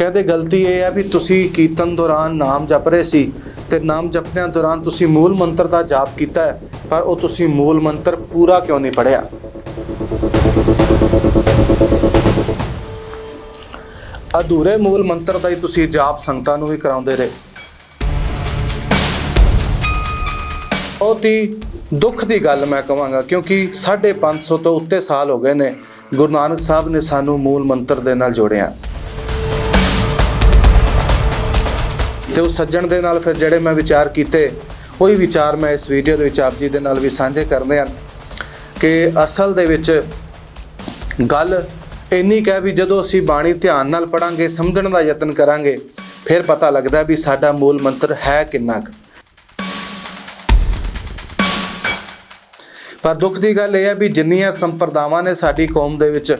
ਕਹਿੰਦੇ ਗਲਤੀ ਇਹ ਹੈ ਵੀ ਤੁਸੀਂ ਕੀਰਤਨ ਦੌਰਾਨ ਨਾਮ ਜਪ ਰਹੇ ਸੀ ਤੇ ਨਾਮ ਜਪਦਿਆਂ ਦੌਰਾਨ ਤੁਸੀਂ ਮੂਲ ਮੰਤਰ ਦਾ ਜਾਪ ਕੀਤਾ ਹੈ, ਪਰ ਉਹ ਤੁਸੀਂ ਮੂਲ ਮੰਤਰ ਪੂਰਾ ਕਿਉਂ ਨਹੀਂ ਪੜਿਆ ਅਧੂਰੇ ਮੂਲ ਮੰਤਰ ਦਾ ਹੀ ਤੁਸੀਂ ਜਾਪ ਸੰਗਤਾਂ ਨੂੰ ਵੀ ਕਰਾਉਂਦੇ ਰਹੇ। ਬਹੁਤ ਹੀ ਦੁੱਖ ਦੀ ਗੱਲ ਮੈਂ ਕਹਾਂਗਾ ਕਿਉਂਕਿ 550 ਤੋਂ ਉੱਤੇ ਸਾਲ ਹੋ ਗਏ ਨੇ, ਗੁਰੂ ਨਾਨਕ ਸਾਹਿਬ ਨੇ ਸਾਨੂੰ ਮੂਲ ਮੰਤਰ ਦੇ ਨਾਲ ਜੋੜਿਆ। ਤੇ ਉਹ ਸੱਜਣ ਦੇ ਨਾਲ ਫਿਰ ਜਿਹੜੇ ਮੈਂ ਵਿਚਾਰ ਕੀਤੇ, ਉਹੀ ਵਿਚਾਰ ਮੈਂ ਇਸ ਵੀਡੀਓ ਦੇ ਵਿੱਚ ਆਪ ਜੀ ਦੇ ਨਾਲ ਵੀ ਸਾਂਝੇ ਕਰਦੇ ਹਾਂ ਕਿ ਅਸਲ ਦੇ ਵਿੱਚ ਗੱਲ ਇੰਨੀ ਕਹਿ ਵੀ ਜਦੋਂ ਅਸੀਂ ਬਾਣੀ ਧਿਆਨ ਨਾਲ ਪੜਾਂਗੇ ਸਮਝਣ ਦਾ ਯਤਨ ਕਰਾਂਗੇ, ਫਿਰ ਪਤਾ ਲੱਗਦਾ ਵੀ ਸਾਡਾ ਮੂਲ ਮੰਤਰ ਹੈ ਕਿੰਨਾ ਕੁ। ਪਰ ਦੁੱਖ ਦੀ ਗੱਲ ਇਹ ਹੈ ਵੀ ਜਿੰਨੀਆਂ ਸੰਪਰਦਾਵਾਂ ਨੇ ਸਾਡੀ ਕੌਮ ਦੇ ਵਿੱਚ,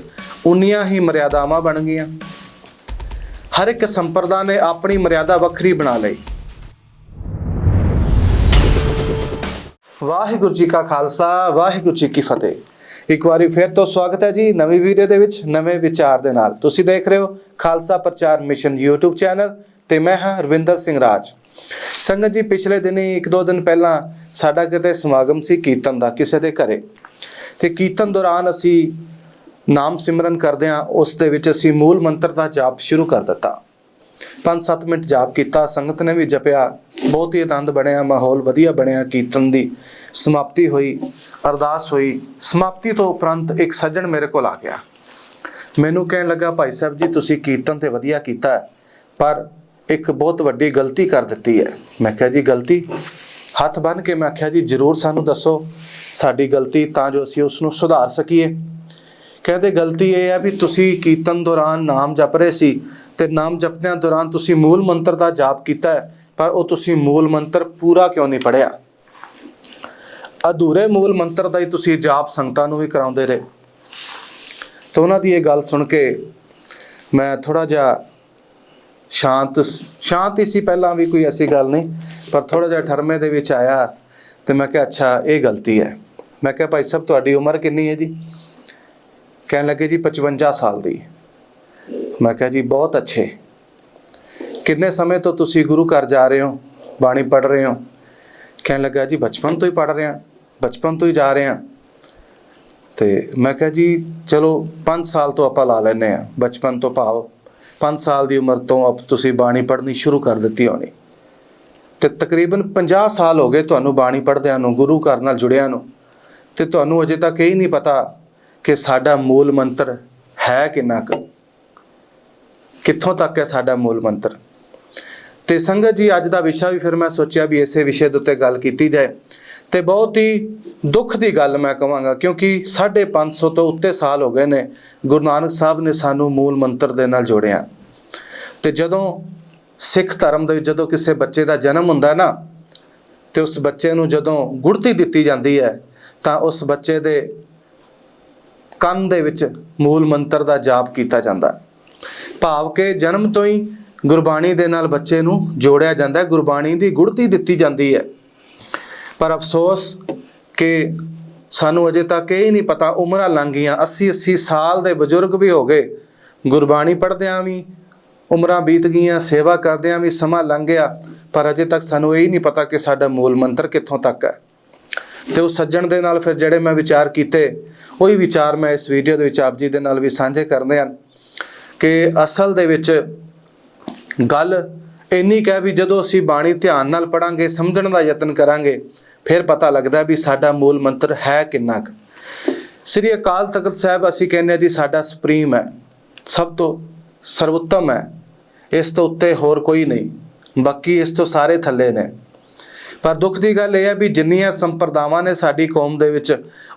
ਉਨੀਆਂ ਹੀ ਮਰਿਆਦਾਵਾਂ ਬਣ ਗਈਆਂ। ਹਰ ਇੱਕ ਸੰਪਰਦਾ ਨੇ ਆਪਣੀ ਮਰਿਆਦਾ ਵੱਖਰੀ ਬਣਾ ਲਈ। ਵਾਹਿਗੁਰੂ ਜੀ ਕਾ ਖਾਲਸਾ, ਵਾਹਿਗੁਰੂ ਜੀ ਕੀ ਫਤਿਹ। ਇੱਕ ਵਾਰੀ ਫਿਰ ਤੋਂ ਸਵਾਗਤ ਹੈ ਜੀ ਨਵੀਂ ਵੀਡੀਓ ਦੇ ਵਿੱਚ, ਨਵੇਂ ਵਿਚਾਰ ਦੇ ਨਾਲ। ਤੁਸੀਂ ਦੇਖ ਰਹੇ ਹੋ ਖਾਲਸਾ ਪ੍ਰਚਾਰ ਮਿਸ਼ਨ YouTube ਚੈਨਲ ਤੇ ਮੈਂ ਹਾਂ ਰਵਿੰਦਰ ਸਿੰਘ ਰਾਜ। ਸੰਗਤ ਜੀ, ਪਿਛਲੇ ਦਿਨੀ ਇੱਕ ਦੋ ਦਿਨ ਪਹਿਲਾਂ ਸਾਡਾ ਕਿਤੇ ਸਮਾਗਮ ਸੀ ਕੀਰਤਨ ਦਾ ਕਿਸੇ ਦੇ ਘਰੇ। ਤੇ ਕੀਰਤਨ ਦੌਰਾਨ ਅਸੀਂ ਨਾਮ ਸਿਮਰਨ ਕਰਦਿਆਂ ਉਸ ਦੇ ਵਿੱਚ ਅਸੀਂ ਮੂਲ ਮੰਤਰ ਦਾ ਜਾਪ ਸ਼ੁਰੂ ਕਰ ਦਿੱਤਾ। 5-7 ਮਿੰਟ ਜਾਪ ਕੀਤਾ, ਸੰਗਤ ਨੇ ਵੀ ਜਪਿਆ। ਬਹੁਤ ਹੀ ਆਨੰਦ ਬਣਿਆ, ਮਾਹੌਲ ਵਧੀਆ ਬਣਿਆ, ਕੀਰਤਨ ਦੀ ਸਮਾਪਤੀ ਹੋਈ, ਅਰਦਾਸ ਹੋਈ। ਸਮਾਪਤੀ ਤੋਂ ਉਪਰੰਤ ਇੱਕ ਸੱਜਣ ਮੇਰੇ ਕੋਲ ਆ ਗਿਆ। ਮੈਨੂੰ ਕਹਿਣ ਲੱਗਾ, ਭਾਈ ਸਾਹਿਬ ਜੀ, ਤੁਸੀਂ ਕੀਰਤਨ ਤੇ ਵਧੀਆ ਕੀਤਾ ਪਰ ਇੱਕ ਬਹੁਤ ਵੱਡੀ ਗਲਤੀ ਕਰ ਦਿੱਤੀ ਹੈ। ਮੈਂ ਕਿਹਾ, ਜੀ, ਗਲਤੀ? ਹੱਥ ਬੰਨ ਕੇ ਮੈਂ ਆਖਿਆ, ਜੀ, ਜਰੂਰ ਸਾਨੂੰ ਦੱਸੋ। ਸਾਡੀ ਗਲਤੀ ਤਾਂ ਜੋ ਅਸੀਂ ਉਸ ਨੂੰ ਸੁਧਾਰ ਸਕੀਏ। ਕਹਿੰਦੇ ਗਲਤੀ ਇਹ ਹੈ ਵੀ ਤੁਸੀਂ ਕੀਰਤਨ ਦੌਰਾਨ ਨਾਮ ਜਪ ਰਹੇ ਸੀ ਤੇ ਨਾਮ ਜਪਦਿਆਂ ਦੌਰਾਨ ਤੁਸੀਂ ਮੂਲ ਮੰਤਰ ਦਾ ਜਾਪ ਕੀਤਾ ਹੈ, ਪਰ ਉਹ ਤੁਸੀਂ ਮੂਲ ਮੰਤਰ ਪੂਰਾ ਕਿਉਂ ਨਹੀਂ ਪੜਿਆ ਅਧੂਰੇ ਮੂਲ ਮੰਤਰ ਦਾ ਹੀ ਤੁਸੀਂ ਜਾਪ ਸੰਗਤਾਂ ਨੂੰ ਵੀ ਕਰਾਉਂਦੇ ਰਹੇ। ਤਾਂ ਉਹਨਾਂ ਦੀ ਇਹ ਗੱਲ ਸੁਣ ਕੇ ਮੈਂ ਥੋੜਾ ਜਿਹਾ ਸ਼ਾਂਤ ਸ਼ਾਂਤ ਹੀ ਸੀ ਪਹਿਲਾਂ ਵੀ ਕੋਈ ਐਸੀ ਗੱਲ ਨਹੀਂ, ਪਰ ਥੋੜਾ ਜਿਹਾ ਠਰਮੇ ਦੇ ਵਿੱਚ ਆਇਆ ਤੇ ਮੈਂ ਕਿਹਾ, ਅੱਛਾ, ਇਹ ਗਲਤੀ ਹੈ। ਮੈਂ ਕਿਹਾ, ਭਾਈ ਸਾਹਿਬ, ਤੁਹਾਡੀ ਉਮਰ ਕਿੰਨੀ ਹੈ ਜੀ? ਕਹਿਣ ਲੱਗੇ ਜੀ 55 ਸਾਲ ਦੀ। ਮੈਂ ਕਿਹਾ ਜੀ ਬਹੁਤ ਅੱਛੇ। ਕਿੰਨੇ ਸਮੇਂ ਤੋਂ ਤੁਸੀਂ ਗੁਰੂ ਘਰ ਜਾ ਰਹੇ ਹੋ? ਬਾਣੀ ਪੜ੍ਹ ਰਹੇ ਹੋ? ਕਹਿਣ ਲੱਗਾ ਜੀ ਬਚਪਨ ਤੋਂ ਹੀ ਪੜ੍ਹ ਰਿਹਾ ਬਚਪਨ ਤੋਂ ਹੀ ਜਾ ਰਹੇ ਹਾਂ। ਤੇ ਮੈਂ ਕਿਹਾ ਜੀ ਚਲੋ 5 ਸਾਲ ਤੋਂ ਆਪਾਂ ਲਾ ਲੈਨੇ ਆ ਬਚਪਨ ਤੋਂ ਭਾਵ 5 ਸਾਲ ਦੀ ਉਮਰ ਤੋਂ ਆਪ ਤੁਸੀਂ ਬਾਣੀ ਪੜ੍ਹਨੀ ਸ਼ੁਰੂ ਕਰ ਦਿੱਤੀ ਹੋਣੀ। ਤੇ ਤਕਰੀਬਨ 50 ਸਾਲ ਹੋ ਗਏ ਤੁਹਾਨੂੰ ਬਾਣੀ ਪੜ੍ਹਦਿਆਂ ਨੂੰ, ਗੁਰੂ ਘਰ ਨਾਲ ਜੁੜਿਆਂ ਨੂੰ। ਤੇ ਤੁਹਾਨੂੰ ਅਜੇ ਤੱਕ ਇਹ ਨਹੀਂ ਪਤਾ ਕਿ ਸਾਡਾ ਮੂਲ ਮੰਤਰ ਹੈ ਕਿੰਨਾ ਕੁ? ਕਿੱਥੋਂ ਤੱਕ ਹੈ ਸਾਡਾ ਮੂਲ ਮੰਤਰ? ਤੇ ਸੰਗਤ ਜੀ, ਅੱਜ ਦਾ ਵਿਸ਼ਾ ਵੀ ਫਿਰ ਮੈਂ ਸੋਚਿਆ ਵੀ ਇਸੇ ਵਿਸ਼ੇ ਦੇ ਉੱਤੇ ਗੱਲ ਕੀਤੀ ਜਾਏ, ਤੇ ਬਹੁਤ ਹੀ ਦੁੱਖ ਦੀ ਗੱਲ ਮੈਂ ਕਹਾਂਗਾ, ਕਿਉਂਕਿ 550 ਤੋਂ ਉੱਤੇ ਸਾਲ ਹੋ ਗਏ ਨੇ, ਗੁਰੂ ਨਾਨਕ ਸਾਹਿਬ ਨੇ ਸਾਨੂੰ ਮੂਲ ਮੰਤਰ ਦੇ ਨਾਲ ਜੋੜਿਆ। ਤੇ ਜਦੋਂ ਸਿੱਖ ਧਰਮ ਦੇ ਵਿੱਚ ਜਦੋਂ ਕਿਸੇ ਬੱਚੇ ਦਾ ਜਨਮ ਹੁੰਦਾ ਨਾ, ਤੇ ਉਸ ਬੱਚੇ ਨੂੰ ਜਦੋਂ ਗੁੜਤੀ ਦਿੱਤੀ ਜਾਂਦੀ ਹੈ, ਤਾਂ ਉਸ ਬੱਚੇ ਦੇ ਕੰਨ ਦੇ ਵਿੱਚ ਮੂਲ ਮੰਤਰ ਦਾ ਜਾਪ ਕੀਤਾ ਜਾਂਦਾ ਭਾਵ ਕਿ ਜਨਮ ਤੋਂ ਹੀ ਗੁਰਬਾਣੀ ਦੇ ਨਾਲ ਬੱਚੇ ਨੂੰ ਜੋੜਿਆ ਜਾਂਦਾ ਗੁਰਬਾਣੀ ਦੀ ਗੁੜਤੀ ਦਿੱਤੀ ਜਾਂਦੀ ਹੈ। ਪਰ ਅਫਸੋਸ ਕਿ ਸਾਨੂੰ ਅਜੇ ਤੱਕ ਇਹ ਨਹੀਂ ਪਤਾ, ਉਮਰਾਂ ਲੰਘ ਗਈਆਂ 80 80 ਸਾਲ ਦੇ ਬਜ਼ੁਰਗ ਵੀ ਹੋ ਗਏ। ਗੁਰਬਾਣੀ ਪੜ੍ਹਦਿਆਂ ਵੀ ਉਮਰਾਂ ਬੀਤ ਗਈਆਂ, ਸੇਵਾ ਕਰਦਿਆਂ ਵੀ ਸਮਾਂ ਲੰਘ ਗਿਆ। ਪਰ ਅਜੇ ਤੱਕ ਸਾਨੂੰ ਇਹ ਹੀ ਨਹੀਂ ਪਤਾ ਕਿ ਸਾਡਾ ਮੂਲ ਮੰਤਰ ਕਿੱਥੋਂ ਤੱਕ ਹੈ। ਤੇ ਉਹ ਸੱਜਣ ਦੇ ਨਾਲ ਫਿਰ ਜਿਹੜੇ ਮੈਂ ਵਿਚਾਰ ਕੀਤੇ, ਉਹੀ ਵਿਚਾਰ ਮੈਂ ਇਸ ਵੀਡੀਓ ਦੇ ਵਿੱਚ ਆਪ ਜੀ ਦੇ ਨਾਲ ਵੀ ਸਾਂਝੇ ਕਰਦੇ ਹਾਂ ਕਿ ਅਸਲ ਦੇ ਵਿੱਚ ਗੱਲ ਇੰਨੀ ਕਹਿ ਵੀ ਜਦੋਂ ਅਸੀਂ ਬਾਣੀ ਧਿਆਨ ਨਾਲ ਪੜਾਂਗੇ ਸਮਝਣ ਦਾ ਯਤਨ ਕਰਾਂਗੇ, ਫਿਰ ਪਤਾ ਲੱਗਦਾ ਵੀ ਸਾਡਾ ਮੂਲ ਮੰਤਰ ਹੈ ਕਿੰਨਾ ਕੁ। ਸ੍ਰੀ ਅਕਾਲ ਤਖਤ ਸਾਹਿਬ ਅਸੀਂ ਕਹਿੰਦੇ ਹਾਂ ਜੀ, ਸਾਡਾ ਸੁਪਰੀਮ ਹੈ, ਸਭ ਤੋਂ ਸਰਵੋਤਮ ਹੈ, ਇਸ ਤੋਂ ਉੱਤੇ ਹੋਰ ਕੋਈ ਨਹੀਂ, ਬਾਕੀ ਇਸ ਤੋਂ ਸਾਰੇ ਥੱਲੇ ਨੇ। ਪਰ ਦੁੱਖ ਦੀ ਗੱਲ ਇਹ ਹੈ ਵੀ ਜਿੰਨੀਆਂ ਸੰਪਰਦਾਵਾਂ ਨੇ ਸਾਡੀ ਕੌਮ ਦੇ ਵਿੱਚ,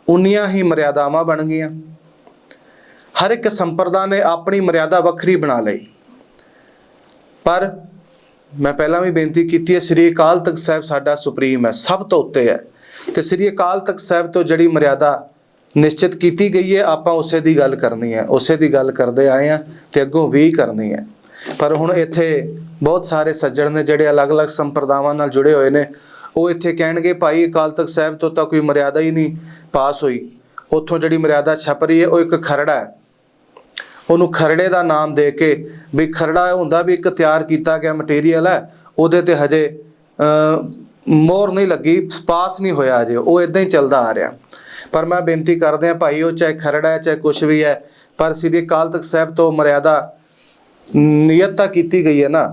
ਉਨੀਆਂ ਹੀ ਮਰਿਆਦਾਵਾਂ ਬਣ ਗਈਆਂ। ਹਰ ਇੱਕ ਸੰਪਰਦਾ ਨੇ ਆਪਣੀ ਮਰਿਆਦਾ ਵੱਖਰੀ ਬਣਾ ਲਈ। ਪਰ ਮੈਂ ਪਹਿਲਾਂ ਵੀ ਬੇਨਤੀ ਕੀਤੀ ਹੈ, ਸ੍ਰੀ ਅਕਾਲ ਤਖਤ ਸਾਹਿਬ ਸਾਡਾ ਸੁਪਰੀਮ ਹੈ, ਸਭ ਤੋਂ ਉੱਤੇ ਹੈ। ਤੇ ਸ੍ਰੀ ਅਕਾਲ ਤਖਤ ਸਾਹਿਬ ਤੋਂ ਜਿਹੜੀ ਮਰਿਆਦਾ ਨਿਸ਼ਚਿਤ ਕੀਤੀ ਗਈ ਹੈ, ਆਪਾਂ ਉਸੇ ਦੀ ਗੱਲ ਕਰਨੀ ਹੈ। ਉਸੇ ਦੀ ਗੱਲ ਕਰਦੇ ਆਏ ਆ ਤੇ ਅੱਗੋਂ ਵੀ ਕਰਨੀ ਹੈ। ਪਰ ਹੁਣ ਇੱਥੇ ਬਹੁਤ ਸਾਰੇ ਸੱਜਣ ਨੇ ਜਿਹੜੇ ਅਲੱਗ-ਅਲੱਗ ਸੰਪਰਦਾਵਾਂ ਨਾਲ ਜੁੜੇ ਹੋਏ ਨੇ ਉਹ ਇੱਥੇ ਕਹਿਣਗੇ, ਭਾਈ, ਅਕਾਲ ਤਖਤ ਸਾਹਿਬ ਤੋਂ ਤਾਂ ਕੋਈ ਮਰਿਆਦਾ ਹੀ ਨਹੀਂ ਪਾਸ ਹੋਈ। ਉੱਥੋਂ ਜਿਹੜੀ ਮਰਿਆਦਾ ਛਪ ਰਹੀ ਹੈ, ਉਹ ਇੱਕ ਖਰੜਾ ਹੈ। ਉਹਨੂੰ ਖਰੜੇ ਦਾ ਨਾਮ ਦੇ ਕੇ ਵੀ ਖਰੜਾ ਹੁੰਦਾ ਵੀ ਇੱਕ ਤਿਆਰ ਕੀਤਾ ਗਿਆ ਮਟੀਰੀਅਲ ਹੈ, ਉਹਦੇ ਤੇ ਹਜੇ ਮੋਰ ਨਹੀਂ ਲੱਗੀ, ਪਾਸ ਨਹੀਂ ਹੋਇਆ ਅਜੇ ਉਹ ਇਦਾਂ ਹੀ ਚੱਲਦਾ ਆ ਰਿਹਾ। ਪਰ ਮੈਂ ਬੇਨਤੀ ਕਰਦੇ ਆ ਭਾਈ, ਉਹ ਚਾਹੇ ਖਰੜਾ ਹੈ, ਚਾਹੇ ਕੁਝ ਵੀ ਹੈ, ਪਰ ਸ੍ਰੀ ਅਕਾਲ ਤਖਤ ਸਾਹਿਬ ਤੋਂ ਮਰਿਆਦਾ ਨੀਅਤ ਤਾਂ ਕੀਤੀ ਗਈ ਹੈ ਨਾ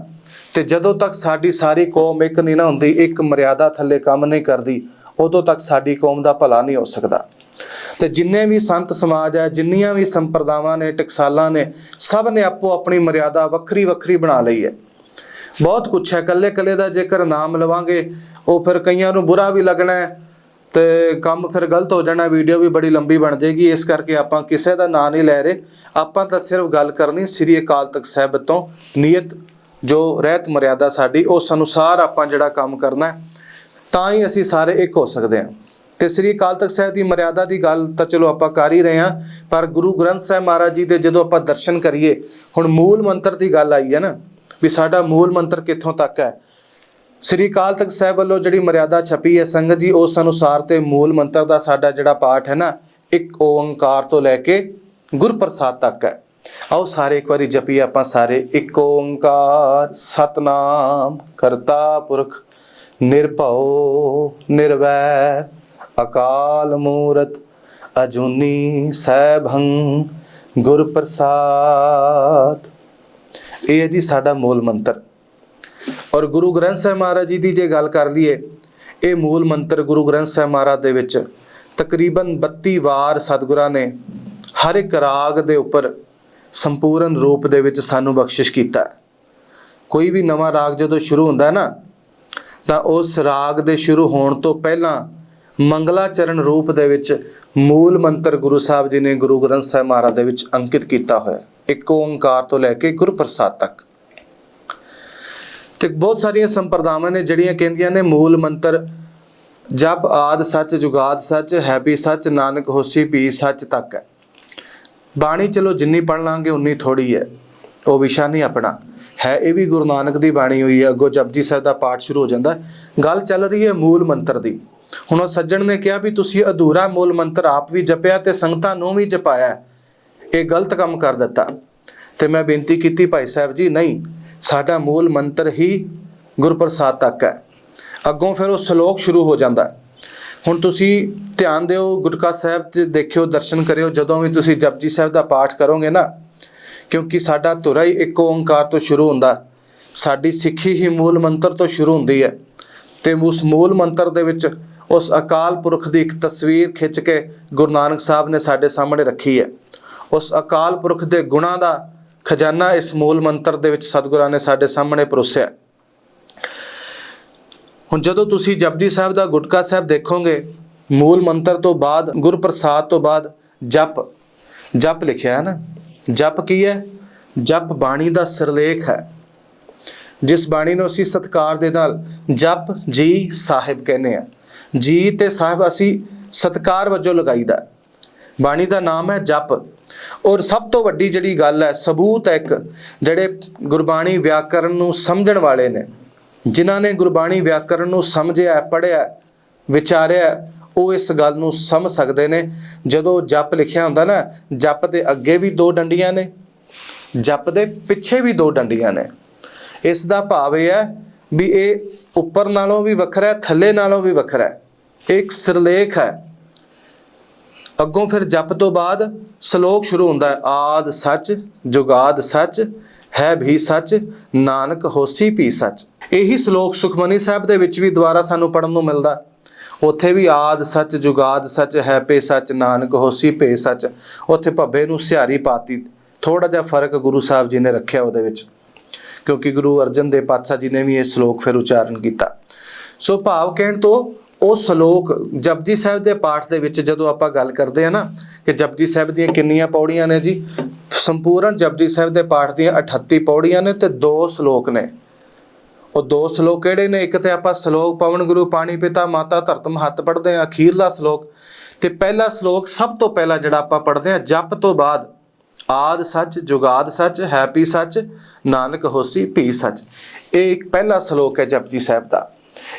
ਤੇ ਜਦੋਂ ਤੱਕ ਸਾਡੀ ਸਾਰੀ ਕੌਮ ਇੱਕ ਨਹੀਂ ਨਾ ਹੁੰਦੀ, ਇੱਕ ਮਰਿਆਦਾ ਥੱਲੇ ਕੰਮ ਨਹੀਂ ਕਰਦੀ, ਉਦੋਂ ਤੱਕ ਸਾਡੀ ਕੌਮ ਦਾ ਭਲਾ ਨਹੀਂ ਹੋ ਸਕਦਾ। ਤੇ ਜਿੰਨੇ ਵੀ ਸੰਤ ਸਮਾਜ ਹੈ, ਜਿੰਨੀਆਂ ਵੀ ਸੰਪਰਦਾਵਾਂ ਨੇ, ਟਕਸਾਲਾਂ ਨੇ, ਸਭ ਨੇ ਆਪੋ ਆਪਣੀ ਮਰਿਆਦਾ ਵੱਖਰੀ ਵੱਖਰੀ ਬਣਾ ਲਈ ਹੈ। ਬਹੁਤ ਕੁਛ ਹੈ ਕੱਲੇ ਕੱਲੇ ਦਾ ਜੇਕਰ ਨਾਮ ਲਵਾਂਗੇ, ਉਹ ਫਿਰ ਕਈਆਂ ਨੂੰ ਬੁਰਾ ਵੀ ਲੱਗਣਾ ਹੈ, ਤੇ ਕੰਮ ਫਿਰ ਗਲਤ ਹੋ ਜਾਣਾ, ਵੀਡੀਓ ਵੀ ਬੜੀ ਲੰਬੀ ਬਣ ਜਾਏਗੀ, ਇਸ ਕਰਕੇ ਆਪਾਂ ਕਿਸੇ ਦਾ ਨਾਂ ਨਹੀਂ ਲੈ ਰਹੇ। ਆਪਾਂ ਤਾਂ ਸਿਰਫ ਗੱਲ ਕਰਨੀ ਸ੍ਰੀ ਅਕਾਲ ਤਖਤ ਸਾਹਿਬ ਤੋਂ ਨੀਅਤ ਜੋ ਰਹਿਤ ਮਰਿਆਦਾ ਸਾਡੀ ਉਸ ਅਨੁਸਾਰ ਆਪਾਂ ਜਿਹੜਾ ਕੰਮ ਕਰਨਾ ਤਾਂ ਹੀ ਅਸੀਂ ਸਾਰੇ ਇੱਕ ਹੋ ਸਕਦੇ ਹਾਂ। ਤੇ ਸ੍ਰੀ ਅਕਾਲ ਤਖਤ ਸਾਹਿਬ ਦੀ ਮਰਿਆਦਾ ਦੀ ਗੱਲ ਤਾਂ ਚਲੋ ਆਪਾਂ ਕਰ ਹੀ ਰਹੇ ਹਾਂ, ਪਰ ਗੁਰੂ ਗ੍ਰੰਥ ਸਾਹਿਬ ਮਹਾਰਾਜ ਜੀ ਦੇ ਜਦੋਂ ਆਪਾਂ ਦਰਸ਼ਨ ਕਰੀਏ, ਹੁਣ ਮੂਲ ਮੰਤਰ ਦੀ ਗੱਲ ਆਈ ਹੈ ਨਾ, ਵੀ ਸਾਡਾ ਮੂਲ ਮੰਤਰ ਕਿੱਥੋਂ ਤੱਕ ਹੈ? ਸ੍ਰੀ ਅਕਾਲ ਤਖਤ ਸਾਹਿਬ ਵੱਲੋਂ ਜਿਹੜੀ ਮਰਿਆਦਾ ਛਪੀ ਹੈ ਸੰਗਤ ਜੀ, ਉਸ ਅਨੁਸਾਰ ਤੇ ਮੂਲ ਮੰਤਰ ਦਾ ਸਾਡਾ ਜਿਹੜਾ ਪਾਠ ਹੈ ਨਾ, ਇੱਕ ਓੰਕਾਰ ਤੋਂ ਲੈ ਕੇ ਗੁਰਪ੍ਰਸਾਦ ਤੱਕ ਹੈ। ਆਓ ਸਾਰੇ ਇੱਕ ਵਾਰੀ ਜਪੀਏ ਆਪਾਂ ਸਾਰੇ। ਇੱਕ ਓੰਕਾਰ ਸਤਨਾਮ, ਕਰਤਾ ਪੁਰਖ, ਨਿਰਭਉ ਨਿਰਵੈਰ ਅਕਾਲ ਮੂਰਤ, ਅਜੂਨੀ ਸੈਭੰ ਗੁਰ ਪ੍ਰਸਾਦ ਇਹ ਹੈ ਜੀ ਸਾਡਾ ਮੂਲ ਮੰਤਰ। ਔਰ ਗੁਰੂ ਗ੍ਰੰਥ ਸਾਹਿਬ ਮਹਾਰਾਜ ਜੀ ਦੀ ਜੇ ਗੱਲ ਕਰ ਲਈਏ, ਇਹ ਮੂਲ ਮੰਤਰ ਗੁਰੂ ਗ੍ਰੰਥ ਸਾਹਿਬ ਮਹਾਰਾਜ ਦੇ ਵਿੱਚ ਤਕਰੀਬਨ 32 ਵਾਰ ਸਤਿਗੁਰਾਂ ਨੇ ਹਰ ਇੱਕ ਰਾਗ ਦੇ ਉੱਪਰ ਸੰਪੂਰਨ ਰੂਪ ਦੇ ਵਿੱਚ ਸਾਨੂੰ ਬਖਸ਼ਿਸ਼ ਕੀਤਾ। ਕੋਈ ਵੀ ਨਵਾਂ ਰਾਗ ਜਦੋਂ ਸ਼ੁਰੂ ਹੁੰਦਾ ਹੈ ਨਾ, ਤਾਂ ਉਸ ਰਾਗ ਦੇ ਸ਼ੁਰੂ ਹੋਣ ਤੋਂ ਪਹਿਲਾਂ ਮੰਗਲਾ ਚਰਨ ਰੂਪ ਦੇ ਵਿੱਚ ਮੂਲ ਮੰਤਰ ਗੁਰੂ ਸਾਹਿਬ ਜੀ ਨੇ ਗੁਰੂ ਗ੍ਰੰਥ ਸਾਹਿਬ ਮਹਾਰਾਜ ਦੇ ਵਿੱਚ ਅੰਕਿਤ ਕੀਤਾ ਹੋਇਆ। ਹੈ। ਇੱਕ ਓੰਕਾਰ ਤੋਂ ਲੈ ਕੇ ਗੁਰਪ੍ਰਸਾਦ ਤੱਕ। ਤੇ ਬਹੁਤ ਸਾਰੀਆਂ ਸੰਪਰਦਾਵਾਂ ਨੇ ਜਿਹੜੀਆਂ ਕਹਿੰਦੀਆਂ ਨੇ ਮੂਲ ਮੰਤਰ, ਜਪ ਆਦ ਸੱਚ ਜੁਗਾਦ ਸੱਚ, ਹੈ ਸੱਚ, ਨਾਨਕ ਹੋਸੀ ਪੀ ਸੱਚ ਤੱਕ ਹੈ। ਬਾਣੀ ਚਲੋ ਜਿੰਨੀ ਪੜ ਲਾਂਗੇ, ਉਨੀ ਥੋੜੀ ਹੈ। ਉਹ ਵਿਸ਼ਾ ਨਹੀਂ ਆਪਣਾ। ਹੈ ਇਹ ਵੀ ਗੁਰੂ ਨਾਨਕ ਦੀ ਬਾਣੀ ਹੋਈ ਹੈ। ਅੱਗੋਂ ਜਪਜੀ ਸਾਹਿਬ ਦਾ ਪਾਠ ਸ਼ੁਰੂ ਹੋ ਜਾਂਦਾ ਗੱਲ ਚੱਲ ਰਹੀ ਹੈ ਮੂਲ ਮੰਤਰ ਦੀ। ਹੁਣ ਉਹ ਸੱਜਣ ਨੇ ਕਿਹਾ ਵੀ ਤੁਸੀਂ ਅਧੂਰਾ ਮੂਲ ਮੰਤਰ ਆਪ ਵੀ ਜਪਿਆ ਤੇ ਸੰਗਤਾਂ ਨੂੰ ਵੀ ਜਪਾਇਆ ਇਹ ਗਲਤ ਕੰਮ ਕਰ ਦਿੱਤਾ। ਤੇ ਮੈਂ ਬੇਨਤੀ ਕੀਤੀ ਭਾਈ ਸਾਹਿਬ ਜੀ, ਨਹੀਂ, ਸਾਡਾ ਮੂਲ ਮੰਤਰ ਹੀ ਗੁਰਪ੍ਰਸਾਦ ਤੱਕ ਹੈ। ਅੱਗੋਂ ਫਿਰ ਉਹ ਸ਼ਲੋਕ ਸ਼ੁਰੂ ਹੋ ਜਾਂਦਾ ਹੁਣ ਤੁਸੀਂ ਧਿਆਨ ਦਿਓ ਗੁਟਕਾ ਸਾਹਿਬ 'ਚ ਦੇਖਿਓ, ਦਰਸ਼ਨ ਕਰਿਓ, ਜਦੋਂ ਵੀ ਤੁਸੀਂ ਜਪਜੀ ਸਾਹਿਬ ਦਾ ਪਾਠ ਕਰੋਗੇ ਨਾ, ਕਿਉਂਕਿ ਸਾਡਾ ਧੁਰਾ ਹੀ ਇੱਕ ਓੰਕਾਰ ਤੋਂ ਸ਼ੁਰੂ ਹੁੰਦਾ। ਸਾਡੀ ਸਿੱਖੀ ਹੀ ਮੂਲ ਮੰਤਰ ਤੋਂ ਸ਼ੁਰੂ ਹੁੰਦੀ ਹੈ। ਤੇ ਉਸ ਮੂਲ ਮੰਤਰ ਦੇ ਵਿੱਚ ਉਸ ਅਕਾਲ ਪੁਰਖ ਦੀ ਇੱਕ ਤਸਵੀਰ ਖਿੱਚ ਕੇ ਗੁਰੂ ਨਾਨਕ ਸਾਹਿਬ ਨੇ ਸਾਡੇ ਸਾਹਮਣੇ ਰੱਖੀ ਹੈ। ਉਸ ਅਕਾਲ ਪੁਰਖ ਦੇ ਗੁਣਾਂ ਦਾ ਖਜ਼ਾਨਾ ਇਸ ਮੂਲ ਮੰਤਰ ਦੇ ਵਿੱਚ ਸਤਿਗੁਰਾਂ ਨੇ ਸਾਡੇ ਸਾਹਮਣੇ ਪਰੋਸਿਆ। ਹੁਣ ਜਦੋਂ ਤੁਸੀਂ ਜਪਜੀ ਸਾਹਿਬ ਦਾ ਗੁਟਕਾ ਸਾਹਿਬ ਦੇਖੋਗੇ, ਮੂਲ ਮੰਤਰ ਤੋਂ ਬਾਅਦ, ਗੁਰਪ੍ਰਸਾਦ ਤੋਂ ਬਾਅਦ ਜਪ ਜਪ ਲਿਖਿਆ ਹੈ ਨਾ? ਜਪ ਕੀ ਹੈ? ਜਪ ਬਾਣੀ ਦਾ ਸਿਰਲੇਖ ਹੈ। ਜਿਸ ਬਾਣੀ ਨੂੰ ਅਸੀਂ ਸਤਕਾਰ ਦੇ ਨਾਲ ਜਪ ਜੀ ਸਾਹਿਬ ਕਹਿੰਦੇ ਆ ਜੀ ਤੇ ਸਾਹਿਬ ਅਸੀਂ ਸਤਕਾਰ ਵਜੋਂ ਲਗਾਈਦਾ ਹੈ। ਬਾਣੀ ਦਾ ਨਾਮ ਹੈ ਜਪ। ਔਰ ਸਭ ਤੋਂ ਵੱਡੀ ਜਿਹੜੀ ਗੱਲ ਹੈ, ਸਬੂਤ ਹੈ ਇੱਕ, ਜਿਹੜੇ ਗੁਰਬਾਣੀ ਵਿਆਕਰਨ ਨੂੰ ਸਮਝਣ ਵਾਲੇ ਨੇ। ਜਿਨ੍ਹਾਂ ਨੇ ਗੁਰਬਾਣੀ ਵਿਆਕਰਨ ਨੂੰ ਸਮਝਿਆ, ਪੜ੍ਹਿਆ, ਵਿਚਾਰਿਆ, ਉਹ ਇਸ ਗੱਲ ਨੂੰ ਸਮਝ ਸਕਦੇ ਨੇ। ਜਦੋਂ ਜਪ ਲਿਖਿਆ ਹੁੰਦਾ ਨਾ, ਜਪ ਦੇ ਅੱਗੇ ਵੀ ਦੋ ਡੰਡੀਆਂ ਨੇ, ਜਪ ਦੇ ਪਿੱਛੇ ਵੀ ਦੋ ਡੰਡੀਆਂ ਨੇ। ਇਸ ਦਾ ਭਾਵ ਇਹ ਹੈ ਵੀ ਇਹ ਉੱਪਰ ਨਾਲੋਂ ਵੀ ਵੱਖਰਾ ਹੈ, ਥੱਲੇ ਨਾਲੋਂ ਵੀ ਵੱਖਰਾ ਹੈ। ਇਹ ਇੱਕ ਸਿਰਲੇਖ ਹੈ। ਅੱਗੋਂ ਫਿਰ ਜਪ ਤੋਂ ਬਾਅਦ ਸ਼ਲੋਕ ਸ਼ੁਰੂ ਹੁੰਦਾ ਹੈ, ਆਦ ਸੱਚ, ਜੁਗਾਦ ਸੱਚ। ਹੈ ਵੀ ਸੱਚ, ਨਾਨਕ ਹੋਸੀ ਵੀ ਸੱਚ। ਇਹੀ ਸ਼ਲੋਕ ਸੁਖਮਨੀ ਸਾਹਿਬ ਦੇ ਵਿੱਚ ਵੀ ਦੁਬਾਰਾ ਸਾਨੂੰ ਪੜਨ ਨੂੰ ਮਿਲਦਾ। ਉੱਥੇ ਵੀ ਆਦ ਸੱਚ, ਜੁਗਾਦ ਸੱਚ, ਹੈ ਪੇ ਸੱਚ, ਨਾਨਕ ਹੋਸੀ ਪੇ ਸੱਚ। ਉੱਥੇ ਭੱਬੇ ਨੂੰ ਸਿਹਾਰੀ ਪਾਤੀ। ਥੋੜਾ ਜਿਹਾ ਫ਼ਰਕ ਗੁਰੂ ਸਾਹਿਬ ਜੀ ਨੇ ਰੱਖਿਆ ਉਹਦੇ ਵਿੱਚ। ਕਿਉਂਕਿ ਗੁਰੂ ਅਰਜਨ ਦੇਵ ਪਾਤਸ਼ਾਹ ਜੀ ਨੇ ਵੀ ਇਹ ਸ਼ਲੋਕ ਫਿਰ ਉਚਾਰਨ ਕੀਤਾ। ਸੋ ਭਾਵ ਕਹਿਣ ਤੋਂ ਉਹ ਸ਼ਲੋਕ ਜਪਜੀ ਸਾਹਿਬ ਦੇ ਪਾਠ ਦੇ ਵਿੱਚ ਜਦੋਂ ਆਪਾਂ ਗੱਲ ਕਰਦੇ ਆ ਨਾ, ਕਿ ਜਪਜੀ ਸਾਹਿਬ ਦੀਆਂ ਕਿੰਨੀਆਂ ਪੌੜੀਆਂ ਨੇ ਜੀ? ਸੰਪੂਰਨ ਜਪਜੀ ਸਾਹਿਬ ਦੇ ਪਾਠ ਦੀਆਂ 38 ਪੌੜੀਆਂ ਨੇ ਤੇ ਦੋ ਸ਼ਲੋਕ ਨੇ। ਉਹ ਦੋ ਸ਼ਲੋਕ ਕਿਹੜੇ ਨੇ? ਇੱਕ ਤੇ ਆਪਾਂ ਸ਼ਲੋਕ ਪਵਨ ਗੁਰੂ ਪਾਣੀ ਪਿਤਾ ਮਾਤਾ ਧਰਤ ਮਹੱਤ ਪੜ੍ਹਦੇ ਆ ਅਖੀਰਲਾ ਸ਼ਲੋਕ। ਤੇ ਪਹਿਲਾ ਸ਼ਲੋਕ ਸਭ ਤੋਂ ਪਹਿਲਾ ਜਿਹੜਾ ਆਪਾਂ ਪੜ੍ਹਦੇ ਆ ਜਪ ਤੋਂ ਬਾਅਦ ਆਦ ਸੱਚ, ਜੁਗਾਦ ਸੱਚ ਹੈਪੀ ਸੱਚ, ਨਾਨਕ ਹੋਸੀ, ਭੀ ਸੱਚ। ਇਹ ਇੱਕ ਪਹਿਲਾ ਸ਼ਲੋਕ ਹੈ ਜਪਜੀ ਸਾਹਿਬ ਦਾ।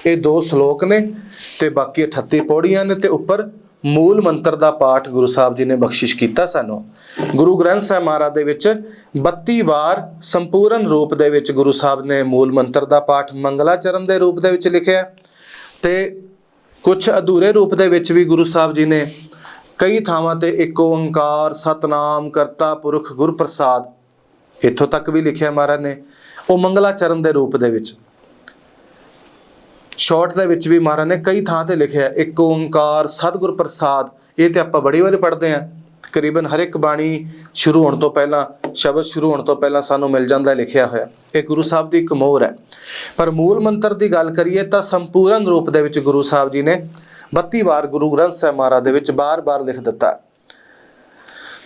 ਇਹ ਦੋ ਸ਼ਲੋਕ ਨੇ ਤੇ ਬਾਕੀ 38 ਪੌੜੀਆਂ ਨੇ ਤੇ ਉੱਪਰ ਮੂਲ ਮੰਤਰ ਦਾ ਪਾਠ ਗੁਰੂ ਸਾਹਿਬ ਜੀ ਨੇ ਬਖਸ਼ਿਸ਼ ਕੀਤਾ ਸਾਨੂੰ। ਗੁਰੂ ਗ੍ਰੰਥ ਸਾਹਿਬ ਮਹਾਰਾਜ ਦੇ ਵਿੱਚ 32 ਵਾਰ ਸੰਪੂਰਨ ਰੂਪ ਦੇ ਵਿੱਚ ਗੁਰੂ ਸਾਹਿਬ ਨੇ ਮੂਲ ਮੰਤਰ ਦਾ ਪਾਠ ਮੰਗਲਾਚਰਨ ਦੇ ਰੂਪ ਦੇ ਵਿੱਚ ਲਿਖਿਆ ਤੇ ਕੁਝ ਅਧੂਰੇ ਰੂਪ ਦੇ ਵਿੱਚ ਵੀ ਗੁਰੂ ਸਾਹਿਬ ਜੀ ਨੇ ਕਈ ਥਾਵਾਂ ਤੇ ਇੱਕ ਓੰਕਾਰ, ਸਤਨਾਮ, ਕਰਤਾ, ਪੁਰਖ ਗੁਰ ਪ੍ਰਸਾਦ ਇੱਥੋਂ ਤੱਕ ਵੀ ਲਿਖਿਆ ਮਹਾਰਾਜ ਨੇ। ਉਹ ਮੰਗਲਾਚਰਨ ਦੇ ਰੂਪ ਦੇ ਵਿੱਚ। ਸ਼ਾਰਟ ਦੇ ਵਿੱਚ ਵੀ ਮਹਾਰਾਜ ਨੇ ਕਈ ਥਾਂ ਤੇ ਲਿਖਿਆ ਇੱਕ ਓੰਕਾਰ, ਸਤਿਗੁਰ ਪ੍ਰਸਾਦ, ਇਹ ਤੇ ਆਪਾਂ ਬੜੀ ਵਾਰੀ ਪੜ੍ਹਦੇ ਆਂ ਤਕਰੀਬਨ ਹਰ ਇੱਕ ਬਾਣੀ ਸ਼ੁਰੂ ਹੋਣ ਤੋਂ ਪਹਿਲਾਂ, ਸ਼ਬਦ ਸ਼ੁਰੂ ਹੋਣ ਤੋਂ ਪਹਿਲਾਂ ਸਾਨੂੰ ਮਿਲ ਜਾਂਦਾ ਲਿਖਿਆ ਹੋਇਆ ਇਹ ਗੁਰੂ ਸਾਹਿਬ ਦੀ ਇੱਕ ਮੋਹਰ ਹੈ। ਪਰ ਮੂਲ ਮੰਤਰ ਦੀ ਗੱਲ ਕਰੀਏ ਤਾਂ ਸੰਪੂਰਨ ਰੂਪ ਦੇ ਵਿੱਚ ਗੁਰੂ ਸਾਹਿਬ ਜੀ ਨੇ 32 ਵਾਰ ਗੁਰੂ ਗ੍ਰੰਥ ਸਾਹਿਬ ਮਹਾਰਾਜ ਦੇ ਵਿੱਚ ਬਾਰ-ਬਾਰ ਲਿਖ ਦਿੱਤਾ ਹੈ।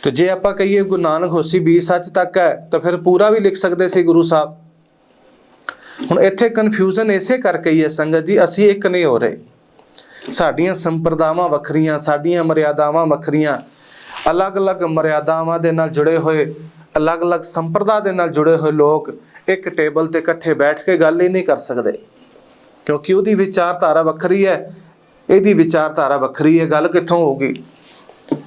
ਤੇ ਜੇ ਆਪਾਂ ਕਹੀਏ ਗੁਰੂ ਨਾਨਕ ਹੋਸੀ 20 ਸੱਚ ਤੱਕ ਹੈ, ਤਾਂ ਫਿਰ ਪੂਰਾ ਵੀ ਲਿਖ ਸਕਦੇ ਸੀ ਗੁਰੂ ਸਾਹਿਬ। ਹੁਣ ਇੱਥੇ ਕਨਫਿਊਜ਼ਨ ਇਸੇ ਕਰਕੇ ਹੀ ਹੈ ਸੰਗਤ ਜੀ, ਅਸੀਂ ਇੱਕ ਨਹੀਂ ਹੋ ਰਹੇ। ਸਾਡੀਆਂ ਸੰਪਰਦਾਵਾਂ ਵੱਖਰੀਆਂ, ਸਾਡੀਆਂ ਮਰਿਆਦਾਵਾਂ ਵੱਖਰੀਆਂ। ਅਲੱਗ-ਅਲੱਗ ਮਰਿਆਦਾਵਾਂ ਦੇ ਨਾਲ ਜੁੜੇ ਹੋਏ, ਅਲੱਗ-ਅਲੱਗ ਸੰਪਰਦਾ ਦੇ ਨਾਲ ਜੁੜੇ ਹੋਏ ਲੋਕ ਇੱਕ ਟੇਬਲ ਤੇ ਇਕੱਠੇ ਬੈਠ ਕੇ ਗੱਲ ਹੀ ਨਹੀਂ ਕਰ ਸਕਦੇ। ਕਿਉਂਕਿ ਉਹਦੀ ਵਿਚਾਰਧਾਰਾ ਵੱਖਰੀ ਹੈ, ਇਹਦੀ ਵਿਚਾਰਧਾਰਾ ਵੱਖਰੀ ਹੈ, ਗੱਲ ਕਿੱਥੋਂ ਹੋਊਗੀ?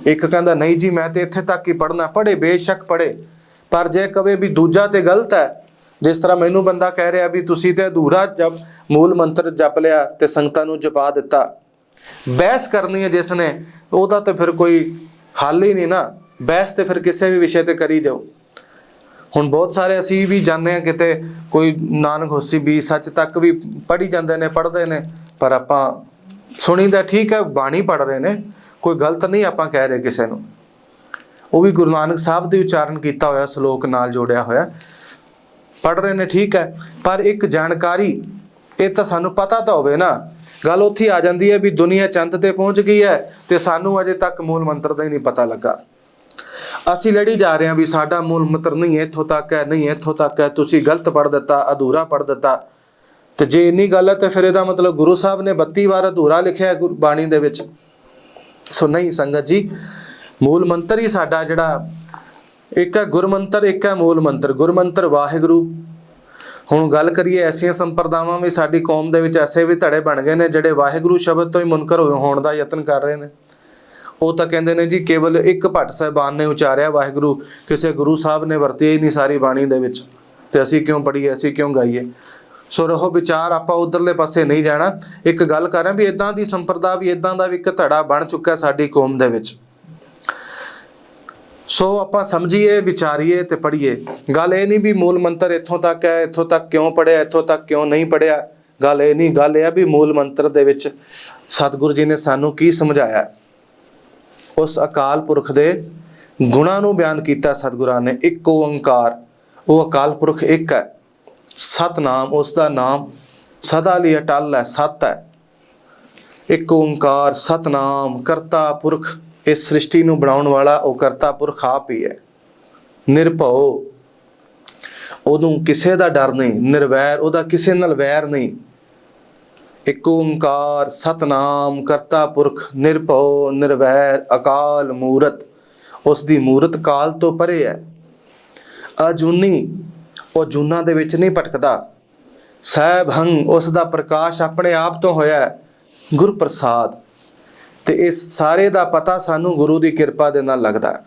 ਇੱਕ ਕਹਿੰਦਾ, ਨਹੀਂ ਜੀ, ਮੈਂ ਤੇ ਇੱਥੇ ਤੱਕ ਹੀ ਪੜਨਾ ਪੜੇ ਬੇਸ਼ੱਕ ਪੜੇ ਪਰ ਜੇ ਕਵੇ ਵੀ ਦੂਜਾ ਤੇ ਗਲਤ ਹੈ ਜਿਸ ਤਰ੍ਹਾਂ ਮੈਨੂੰ ਬੰਦਾ ਕਹਿ ਰਿਹਾ ਵੀ ਤੁਸੀਂ ਤੇ ਅਧੂਰਾ ਜਪ, ਮੂਲ ਮੰਤਰ ਜਪ ਲਿਆ ਤੇ ਸੰਗਤਾਂ ਨੂੰ ਜਪਾ ਦਿੱਤਾ। ਬਹਿਸ ਕਰਨੀ ਹੈ ਜਿਸ ਨੇ, ਉਹਦਾ ਤਾਂ ਫਿਰ ਕੋਈ ਹੱਲ ਹੀ ਨਹੀਂ ਨਾ। ਬਹਿਸ ਤੇ ਫਿਰ ਕਿਸੇ ਵੀ ਵਿਸ਼ੇ ਤੇ ਕਰੀ ਜਾਓ। ਹੁਣ ਬਹੁਤ ਸਾਰੇ ਅਸੀਂ ਵੀ ਜਾਣਦੇ ਹਾਂ ਕਿਤੇ, ਕੋਈ ਨਾਨਕ ਹੋਸੀ ਵੀ ਸੱਚ ਤੱਕ ਵੀ ਪੜ੍ਹੀ ਜਾਂਦੇ ਨੇ, ਪੜ੍ਹਦੇ ਨੇ, ਪਰ ਆਪਾਂ ਸੁਣੀਦਾ ਠੀਕ ਹੈ, ਬਾਣੀ ਪੜ੍ਹ ਰਹੇ ਨੇ, ਕੋਈ ਗਲਤ ਨਹੀਂ ਆਪਾਂ ਕਹਿ ਰਹੇ ਕਿਸੇ ਨੂੰ। ਉਹ ਵੀ ਗੁਰੂ ਨਾਨਕ ਸਾਹਿਬ ਦੇ ਉਚਾਰਨ ਕੀਤਾ ਹੋਇਆ, ਸ਼ਲੋਕ ਨਾਲ ਜੋੜਿਆ ਹੋਇਆ। ਪੜ੍ਹ ਰਹੇ ਨੇ, ਠੀਕ ਹੈ। ਪਰ ਇੱਕ ਜਾਣਕਾਰੀ, ਇਹ ਤਾਂ ਸਾਨੂੰ ਪਤਾ ਤਾਂ ਹੋਵੇ ਨਾ। ਗੱਲ ਉੱਥੇ ਆ ਜਾਂਦੀ ਹੈ ਵੀ ਦੁਨੀਆ ਚੰਦ ਤੇ ਪਹੁੰਚ ਗਈ ਹੈ ਤੇ ਸਾਨੂੰ ਅਜੇ ਤੱਕ ਮੂਲ ਮੰਤਰ ਦਾ ਹੀ ਨਹੀਂ ਪਤਾ ਲੱਗਾ। ਅਸੀਂ ਲੜੀ ਜਾ ਰਹੇ ਹਾਂ ਵੀ ਸਾਡਾ ਮੂਲ ਮੰਤਰ ਨਹੀਂ ਇੱਥੋਂ ਤੱਕ ਹੈ, ਨਹੀਂ ਇੱਥੋਂ ਤੱਕ ਹੈ। ਤੁਸੀਂ ਗਲਤ ਪੜ੍ਹ ਦਿੱਤਾ, ਅਧੂਰਾ ਪੜ੍ਹ ਦਿੱਤਾ। ਤੇ ਜੇ ਇੰਨੀ ਗੱਲ ਹੈ ਤੇ ਫਿਰ ਇਹਦਾ ਮਤਲਬ ਗੁਰੂ ਸਾਹਿਬ ਨੇ 32 ਵਾਰ ਅਧੂਰਾ ਲਿਖਿਆ ਹੈ ਗੁਰ- ਬਾਣੀ ਦੇ ਵਿੱਚ। ਸੋ ਨਹੀਂ, ਸੰਗਤ ਜੀ, ਮੂਲ ਮੰਤਰ ਹੀ ਸਾਡਾ ਜਿਹੜਾ ਇੱਕ ਹੈ ਗੁਰਮੰਤਰ, ਇੱਕ ਹੈ ਮੂਲ ਮੰਤਰ। ਗੁਰਮੰਤਰ ਵਾਹਿਗੁਰੂ। ਹੁਣ ਗੱਲ ਕਰੀਏ ਐਸੀਆਂ ਸੰਪਰਦਾਵਾਂ ਵੀ ਸਾਡੀ ਕੌਮ ਦੇ ਵਿੱਚ ਐਸੇ ਵੀ ਧੜੇ ਬਣ ਗਏ ਨੇ ਜਿਹੜੇ ਵਾਹਿਗੁਰੂ ਸ਼ਬਦ ਤੋਂ ਹੀ ਮੁਨਕਰ ਹੋਣ ਦਾ ਯਤਨ ਕਰ ਰਹੇ ਨੇ। ਉਹ ਤਾਂ ਕਹਿੰਦੇ ਨੇ ਜੀ ਕੇਵਲ ਇੱਕ ਭੱਟ ਸਾਹਿਬਾਨ ਨੇ ਉਚਾਰਿਆ ਵਾਹਿਗੁਰੂ। ਕਿਸੇ ਗੁਰੂ ਸਾਹਿਬ ਨੇ ਵਰਤਿਆ ਹੀ ਨਹੀਂ ਸਾਰੀ ਬਾਣੀ ਦੇ ਵਿੱਚ। ਤੇ ਅਸੀਂ ਕਿਉਂ ਪੜ੍ਹੀਏ, ਅਸੀਂ ਕਿਉਂ ਗਾਈਏ? ਸੋ ਰਹੋ ਵਿਚਾਰ, ਆਪਾਂ ਉਧਰਲੇ ਪਾਸੇ ਨਹੀਂ ਜਾਣਾ। ਇੱਕ ਗੱਲ ਕਰਾਂ ਵੀ ਇਦਾਂ ਦੀ ਸੰਪਰਦਾ ਵੀ ਇਦਾਂ ਦਾ ਵੀ ਇੱਕ ਧੜਾ ਬਣ ਚੁੱਕਾ ਸਾਡੀ ਕੌਮ ਦੇ ਵਿੱਚ। ਸੋ ਆਪਾਂ ਸਮਝੀਏ, ਵਿਚਾਰੀਏ ਤੇ ਪੜ੍ਹੀਏ। ਗੱਲ ਇਹ ਨਹੀਂ ਵੀ ਮੂਲ ਮੰਤਰ ਇੱਥੋਂ ਤੱਕ ਹੈ, ਇੱਥੋਂ ਤੱਕ ਕਿਉਂ ਪੜਿਆ ਇੱਥੋਂ ਤੱਕ ਕਿਉਂ ਨਹੀਂ ਪੜਿਆ ਗੱਲ ਇਹ ਨਹੀਂ, ਗੱਲ ਇਹ ਆ ਵੀ ਮੂਲ ਮੰਤਰ ਦੇ ਵਿੱਚ ਸਤਿਗੁਰੂ ਜੀ ਨੇ ਸਾਨੂੰ ਕੀ ਸਮਝਾਇਆ? ਉਸ ਅਕਾਲ ਪੁਰਖ ਦੇ ਗੁਣਾਂ ਨੂੰ ਬਿਆਨ ਕੀਤਾ ਸਤਿਗੁਰਾਂ ਨੇ, ਇੱਕ ਓੰਕਾਰ। ਉਹ ਅਕਾਲ ਪੁਰਖ ਇੱਕ ਹੈ। ਸਤਨਾਮ, ਉਸ ਦਾ ਨਾਮ ਸਦਾ ਲਈ ਅਟਲ ਹੈ, ਸਤ ਹੈ। ਇੱਕ ਓੰਕਾਰ, ਸਤਨਾਮ, ਕਰਤਾ ਪੁਰਖ। ਇਸ ਸ੍ਰਿਸ਼ਟੀ ਨੂੰ ਬਣਾਉਣ ਵਾਲਾ ਉਹ ਕਰਤਾ ਪੁਰਖ ਆਪ ਹੀ ਹੈ। ਨਿਰਭਉ। ਉਹਨੂੰ ਕਿਸੇ ਦਾ ਡਰ ਨਹੀਂ, ਨਿਰਵੈਰ, ਉਹਦਾ ਕਿਸੇ ਨਾਲ ਵੈਰ ਨਹੀਂ। ਇੱਕ ਓੰਕਾਰ ਸਤਨਾਮ ਕਰਤਾ ਪੁਰਖ, ਨਿਰਭਉ, ਨਿਰਵੈਰ, ਅਕਾਲ ਮੂਰਤ। ਉਸ ਦੀ ਮੂਰਤ ਕਾਲ ਤੋਂ ਪਰੇ ਹੈ। ਅਜੂਨੀ, ਉਹ ਜੂਨਾਂ ਦੇ ਵਿੱਚ ਨਹੀਂ ਭਟਕਦਾ। ਸਹਿਬ ਹੰਗ, ਉਸ ਦਾ ਪ੍ਰਕਾਸ਼ ਆਪਣੇ ਆਪ ਤੋਂ ਹੋਇਆ ਹੈ। ਗੁਰ ਪ੍ਰਸਾਦ ਤੇ ਇਸ ਸਾਰੇ ਦਾ ਪਤਾ ਸਾਨੂੰ ਗੁਰੂ ਦੀ ਕਿਰਪਾ ਦੇ ਨਾਲ ਲੱਗਦਾ ਹੈ।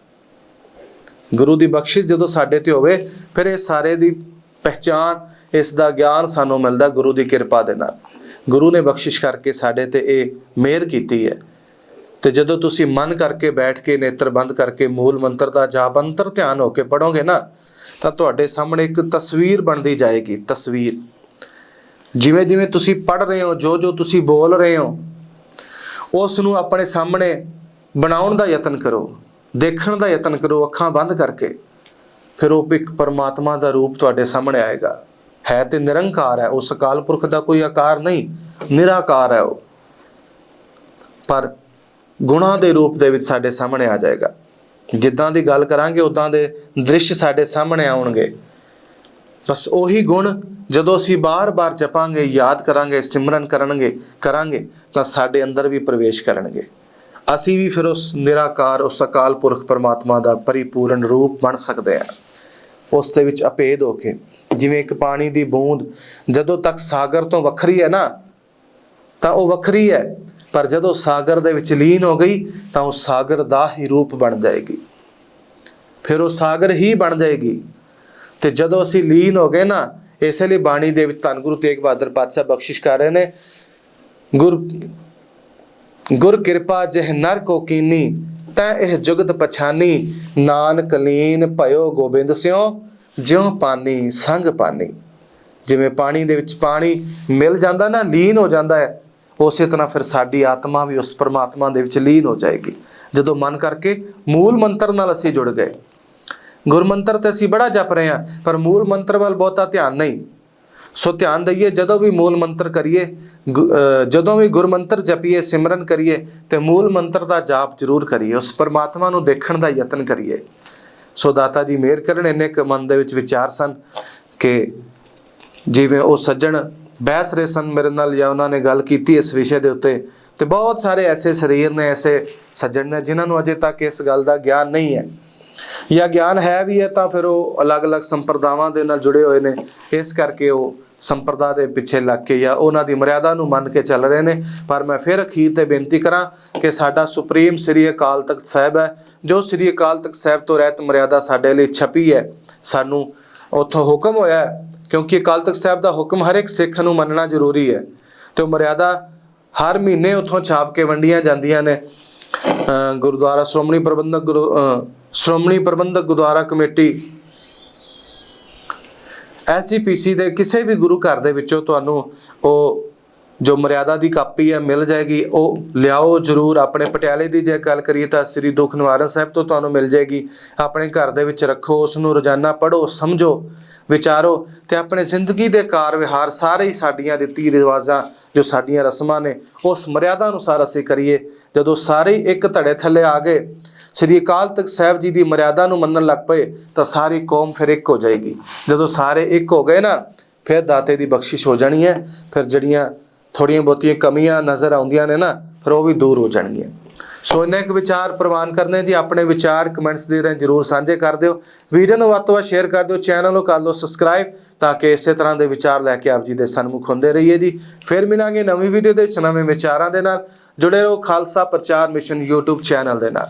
ਗੁਰੂ ਦੀ ਬਖਸ਼ਿਸ਼ ਜਦੋਂ ਸਾਡੇ ਤੇ ਹੋਵੇ, ਫਿਰ ਇਹ ਸਾਰੇ ਦੀ ਪਹਿਚਾਨ ਇਸ ਦਾ ਗਿਆਨ ਸਾਨੂੰ ਮਿਲਦਾ ਗੁਰੂ ਦੀ ਕਿਰਪਾ ਦੇ ਨਾਲ। ਗੁਰੂ ਨੇ ਬਖਸ਼ਿਸ਼ ਕਰਕੇ ਸਾਡੇ ਤੇ ਇਹ ਮਿਹਰ ਕੀਤੀ ਹੈ। ਤੇ ਜਦੋਂ ਤੁਸੀਂ ਮਨ ਕਰਕੇ ਬੈਠ ਕੇ ਨੇਤਰ ਬੰਦ ਕਰਕੇ ਮੂਲ ਮੰਤਰ ਦਾ ਜਾਪ ਅੰਤਰ ਧਿਆਨ ਹੋ ਕੇ ਪੜੋਗੇ ਨਾ, ਤਾਂ ਤੁਹਾਡੇ ਸਾਹਮਣੇ ਇੱਕ ਤਸਵੀਰ ਬਣਦੀ ਜਾਏਗੀ, ਤਸਵੀਰ। ਜਿਵੇਂ ਜਿਵੇਂ ਤੁਸੀਂ ਪੜ ਰਹੇ ਹੋ ਜੋ ਜੋ ਤੁਸੀਂ ਬੋਲ ਰਹੇ ਹੋ ਉਸ ਨੂੰ ਆਪਣੇ ਸਾਹਮਣੇ ਬਣਾਉਣ ਦਾ ਯਤਨ ਕਰੋ, ਦੇਖਣ ਦਾ ਯਤਨ ਕਰੋ, ਅੱਖਾਂ ਬੰਦ ਕਰਕੇ। ਫਿਰ ਉਹ ਇੱਕ ਪਰਮਾਤਮਾ ਦਾ ਰੂਪ ਤੁਹਾਡੇ ਸਾਹਮਣੇ ਆਏਗਾ। ਹੈ ਤੇ ਨਿਰੰਕਾਰ ਹੈ, ਉਸ ਅਕਾਲ ਪੁਰਖ ਦਾ ਕੋਈ ਆਕਾਰ ਨਹੀਂ, ਨਿਰਾਕਾਰ ਹੈ ਉਹ। ਪਰ ਗੁਣਾ ਦੇ ਰੂਪ ਦੇ ਵਿੱਚ ਸਾਡੇ ਸਾਹਮਣੇ ਆ ਜਾਏਗਾ। ਜਿੱਦਾਂ ਦੀ ਗੱਲ ਕਰਾਂਗੇ, ਉਦਾਂ ਦੇ ਦ੍ਰਿਸ਼ ਸਾਡੇ ਸਾਹਮਣੇ ਆਉਣਗੇ। ਬਸ ਉਹੀ ਗੁਣ ਜਦੋਂ ਅਸੀਂ ਬਾਰ-ਬਾਰ ਜਪਾਂਗੇ, ਯਾਦ ਕਰਾਂਗੇ, ਸਿਮਰਨ ਕਰਨਗੇ, ਕਰਾਂਗੇ, ਤਾਂ ਸਾਡੇ ਅੰਦਰ ਵੀ ਪ੍ਰਵੇਸ਼ ਕਰਨਗੇ। ਅਸੀਂ ਵੀ ਫਿਰ ਉਸ ਨਿਰਾਕਾਰ, ਉਸ ਅਕਾਲ ਪੁਰਖ ਪਰਮਾਤਮਾ ਦਾ ਪਰਿਪੂਰਨ ਰੂਪ ਬਣ ਸਕਦੇ ਹਾਂ। ਉਸ ਦੇ ਵਿੱਚ ਅਪੇਦ ਹੋ ਕੇ, ਜਿਵੇਂ ਇੱਕ ਪਾਣੀ ਦੀ ਬੂੰਦ, ਜਦੋਂ ਤੱਕ ਸਾਗਰ ਤੋਂ ਵੱਖਰੀ ਹੈ ਨਾ, ਤਾਂ ਉਹ ਵੱਖਰੀ ਹੈ, ਪਰ ਜਦੋਂ ਸਾਗਰ ਦੇ ਵਿੱਚ ਲੀਨ ਹੋ ਗਈ, ਤਾਂ ਉਹ ਸਾਗਰ ਦਾ ਹੀ ਰੂਪ ਬਣ ਜਾਏਗੀ। ਫਿਰ ਉਹ ਸਾਗਰ ਹੀ ਬਣ ਜਾਏਗੀ ਤੇ ਜਦੋਂ ਅਸੀਂ ਲੀਨ ਹੋ ਗਏ ਨਾ, ਇਸੇ ਲਈ ਬਾਣੀ ਦੇ ਵਿੱਚ ਧੰਨ ਗੁਰੂ ਤੇਗ ਬਹਾਦਰ ਪਾਤਸ਼ਾਹ ਬਖਸ਼ਿਸ਼ ਕਰ ਰਹੇ ਨੇ। ਗੁਰ ਗੁਰ ਕਿਰਪਾ ਜਹ ਨਰ ਕੋ ਕੀਨੀ, ਤੈ ਇਹ ਜੁਗਤ ਪਛਾਨੀ। ਨਾਨਕ ਲੀਨ ਭਇਓ ਗੋਬਿੰਦ ਸਿਓ ਜਿਉ ਪਾਨੀ ਸੰਗ ਪਾਣੀ ਜਿਵੇਂ ਪਾਣੀ ਦੇ ਵਿੱਚ ਪਾਣੀ ਮਿਲ ਜਾਂਦਾ ਨਾ, ਲੀਨ ਹੋ ਜਾਂਦਾ ਹੈ, ਉਸੇ ਤਰ੍ਹਾਂ ਫਿਰ ਸਾਡੀ ਆਤਮਾ ਵੀ ਉਸ ਪਰਮਾਤਮਾ ਦੇ ਵਿੱਚ ਲੀਨ ਹੋ ਜਾਏਗੀ। ਜਦੋਂ ਮਨ ਕਰਕੇ ਮੂਲ ਮੰਤਰ ਨਾਲ ਅਸੀਂ ਜੁੜ ਗਏ। ਗੁਰਮੰਤਰ ਤੇ ਅਸੀਂ ਬੜਾ ਜਪ ਰਹੇ ਹਾਂ, ਪਰ ਮੂਲ ਮੰਤਰ ਵੱਲ ਬਹੁਤਾ ਧਿਆਨ ਨਹੀਂ। ਸੋ ਧਿਆਨ ਦਈਏ, ਜਦੋਂ ਵੀ ਮੂਲ ਮੰਤਰ ਕਰੀਏ, ਗੁ- ਜਦੋਂ ਵੀ ਗੁਰਮੰਤਰ ਜਪੀਏ, ਸਿਮਰਨ ਕਰੀਏ, ਤੇ ਮੂਲ ਮੰਤਰ ਦਾ ਜਾਪ ਜ਼ਰੂਰ ਕਰੀਏ, ਉਸ ਪਰਮਾਤਮਾ ਨੂੰ ਦੇਖਣ ਦਾ ਯਤਨ ਕਰੀਏ। ਸੋ ਦਾਤਾ ਜੀ ਮਿਹਰ ਕਰਨ, ਇੰਨੇ ਕੁ ਮਨ ਦੇ ਵਿੱਚ ਵਿਚਾਰ ਸਨ ਕਿ ਜਿਵੇਂ ਉਹ ਸੱਜਣ ਬਹਿਸ ਰਹੇ ਸਨ ਮੇਰੇ ਨਾਲ, ਜਾਂ ਉਹਨਾਂ ਨੇ ਗੱਲ ਕੀਤੀ ਇਸ ਵਿਸ਼ੇ ਦੇ ਉੱਤੇ, ਤੇ ਬਹੁਤ ਸਾਰੇ ਐਸੇ ਸਰੀਰ ਨੇ, ਐਸੇ ਸੱਜਣ ਨੇ, ਜਿਨ੍ਹਾਂ ਨੂੰ ਅਜੇ ਤੱਕ ਇਸ ਗੱਲ ਦਾ ਗਿਆਨ ਨਹੀਂ ਹੈ। ਜਾਂ ਗਿਆਨ ਹੈ ਵੀ ਹੈ, ਤਾਂ ਫਿਰ ਉਹ ਅਲੱਗ-ਅਲੱਗ ਸੰਪਰਦਾਵਾਂ ਦੇ ਨਾਲ ਜੁੜੇ ਹੋਏ ਨੇ। ਇਸ ਕਰਕੇ ਉਹ ਸੰਪਰਦਾ ਦੇ ਪਿੱਛੇ ਲੱਗ ਕੇ ਜਾਂ ਉਹਨਾਂ ਦੀ ਮਰਿਆਦਾ ਨੂੰ ਮੰਨ ਕੇ ਚੱਲ ਰਹੇ ਨੇ। ਪਰ ਮੈਂ ਫਿਰ ਅਖੀਰ ਤੇ ਬੇਨਤੀ ਕਰਾਂ ਕਿ ਸਾਡਾ ਸੁਪਰੀਮ ਸ੍ਰੀ ਅਕਾਲ ਤਖਤ ਸਾਹਿਬ ਹੈ, ਜੋ ਸ੍ਰੀ ਅਕਾਲ ਤਖਤ ਸਾਹਿਬ ਤੋਂ ਰਹਿਤ ਮਰਿਆਦਾ ਸਾਡੇ ਲਈ ਛਪੀ ਹੈ। ਸਾਨੂੰ ਉੱਥੋਂ ਹੁਕਮ ਹੋਇਆ ਕਿਉਂਕਿ ਅਕਾਲ ਤਖਤ ਸਾਹਿਬ ਦਾ ਹੁਕਮ ਹਰ ਇੱਕ ਸਿੱਖ ਨੂੰ ਮੰਨਣਾ ਜ਼ਰੂਰੀ ਹੈ। ਤੇ ਉਹ ਮਰਿਆਦਾ ਹਰ ਮਹੀਨੇ ਉੱਥੋਂ ਛਾਪ ਕੇ ਵੰਡੀਆਂ ਜਾਂਦੀਆਂ ਨੇ। ਗੁਰਦੁਆਰਾ ਸ਼੍ਰੋਮਣੀ ਪ੍ਰਬੰਧਕ ਗੁਰੂ ਸ਼੍ਰੋਮਣੀ ਪ੍ਰਬੰਧਕ ਗੁਰਦੁਆਰਾ ਕਮੇਟੀ ਐਸਜੀਪੀਸੀ ਦੇ ਕਿਸੇ ਵੀ ਗੁਰੂ ਘਰ ਦੇ ਵਿੱਚੋਂ ਤੁਹਾਨੂੰ ਉਹ ਜੋ ਮਰਿਆਦਾ ਦੀ ਕਾਪੀ ਹੈ ਮਿਲ ਜਾਏਗੀ। ਉਹ ਲਿਆਓ ਜਰੂਰ। ਆਪਣੇ ਪਟਿਆਲੇ ਦੀ ਜੇ ਗੱਲ ਕਰੀਏ ਤਾਂ ਸ੍ਰੀ ਦੁੱਖ ਨਿਵਾਰਨ ਸਾਹਿਬ ਤੋਂ ਤੁਹਾਨੂੰ ਮਿਲ ਜਾਏਗੀ। ਆਪਣੇ ਘਰ ਦੇ ਵਿੱਚ ਰੱਖੋ ਉਸ ਨੂੰ ਰੋਜ਼ਾਨਾ ਪੜ੍ਹੋ, ਸਮਝੋ, ਵਿਚਾਰੋ ਤੇ ਆਪਣੇ ਜ਼ਿੰਦਗੀ ਦੇ ਕਾਰ ਵਿਹਾਰ ਸਾਰੇ ਹੀ ਸਾਡੀਆਂ ਰੀਤੀ ਰਿਵਾਜ਼ਾਂ, ਜੋ ਸਾਡੀਆਂ ਰਸਮਾਂ ਨੇ, ਉਸ ਮਰਿਆਦਾ ਅਨੁਸਾਰ ਅਸੀਂ ਕਰੀਏ। ਜਦੋਂ ਸਾਰੇ ਹੀ ਇੱਕ ਧੜੇ ਥੱਲੇ ਆ ਗਏ ਸ੍ਰੀ ਅਕਾਲ ਤਖਤ ਸਾਹਿਬ ਜੀ ਦੀ ਮਰਿਆਦਾ ਨੂੰ ਮੰਨਣ ਲੱਗ ਪਏ ਤਾਂ ਸਾਰੀ ਕੌਮ ਫਿਰ ਇੱਕ ਹੋ ਜਾਏਗੀ। ਜਦੋਂ ਸਾਰੇ ਇੱਕ ਹੋ ਗਏ ਨਾ, ਫਿਰ ਦਾਤੇ ਦੀ ਬਖਸ਼ਿਸ਼ ਹੋ ਜਾਣੀ ਹੈ। ਫਿਰ ਜਿਹੜੀਆਂ ਥੋੜੀਆਂ ਬਹੁਤੀਆਂ ਕਮੀਆਂ ਨਜ਼ਰ ਆਉਂਦੀਆਂ ਨੇ ਨਾ, ਫਿਰ ਉਹ ਵੀ ਦੂਰ ਹੋ ਜਾਣਗੀਆਂ। ਸੋ ਇੰਨੇ ਕੁ ਵਿਚਾਰ ਪ੍ਰਵਾਨ ਕਰਨੇ ਜੀ, ਆਪਣੇ ਵਿਚਾਰ ਕਮੈਂਟਸ ਦੇ ਰਾਹੀਂ ਜਰੂਰ ਸਾਂਝੇ ਕਰ ਦਿਓ। ਵੀਡੀਓ ਨੂੰ ਵੱਧ ਤੋਂ ਵੱਧ ਸ਼ੇਅਰ ਕਰ ਦਿਓ, ਚੈਨਲ ਨੂੰ ਕਰ ਲਓ ਸਬਸਕ੍ਰਾਈਬ ਤਾਂ ਕਿ ਇਸੇ ਤਰ੍ਹਾਂ ਦੇ ਵਿਚਾਰ ਲੈ ਕੇ ਆਪ ਜੀ ਦੇ ਸਨਮੁਖ ਹੁੰਦੇ ਰਹੀਏ ਜੀ। ਫਿਰ ਮਿਲਾਂਗੇ ਨਵੀਂ ਵੀਡੀਓ ਦੇ ਵਿੱਚ ਨਵੇਂ ਵਿਚਾਰਾਂ ਦੇ ਨਾਲ। ਜੁੜੇ ਰਹੋ ਖਾਲਸਾ ਪ੍ਰਚਾਰ ਮਿਸ਼ਨ YouTube ਚੈਨਲ ਦੇ ਨਾਲ।